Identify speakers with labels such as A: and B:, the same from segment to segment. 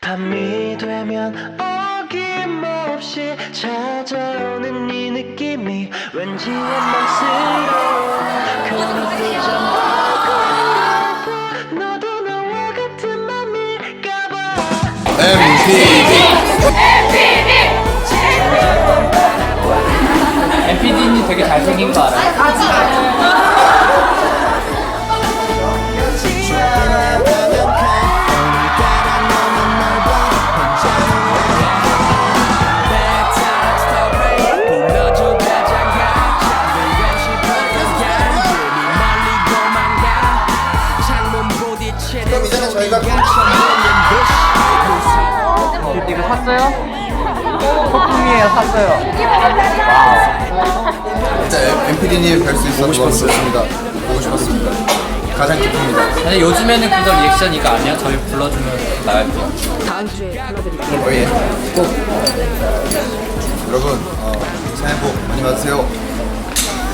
A: 밤이 되면 어김없이 찾아오는 이 느낌이 왠지 원망스러워. 그것도 좀 너도 나와 같은 맘일까봐.
B: MPD님 되게 잘생긴 거 알아요?
C: 저희가
B: 이거 샀어요? 소품이에요 샀어요
C: 진짜 MPD님 뵐 수 있어서 보고 싶었습니다. 보고 싶었습니다. 가장 기쁩니다.
B: 근데 요즘에는 그거 리액션 이거 아니야? 저희 불러주면 나갈게요
C: 어, 예. 꼭 여러분 어, 새해 복 많이 받으세요.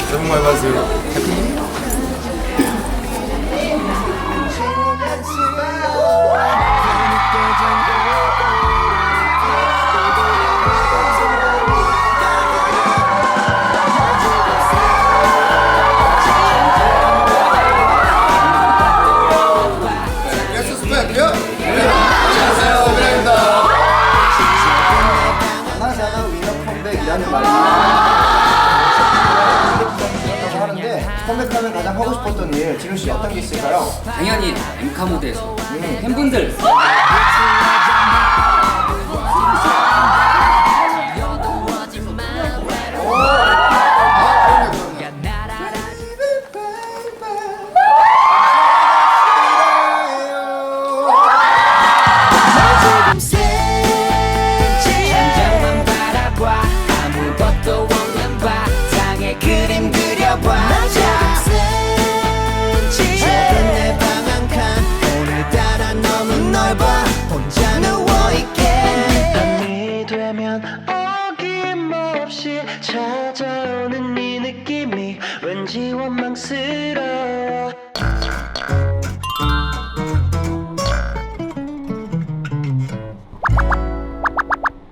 C: 새해 복 많이 받으세요. 해피 게
D: 컴백하면 가장 하고 싶었던 일 진우 씨 어떤 게 있을까요?
B: 당연히 엠카 무대에서. 팬분들
A: 넓어 혼자 누워있게. 밤이 되면 어김없이 찾아오는 이 느낌이 왠지 원망스러워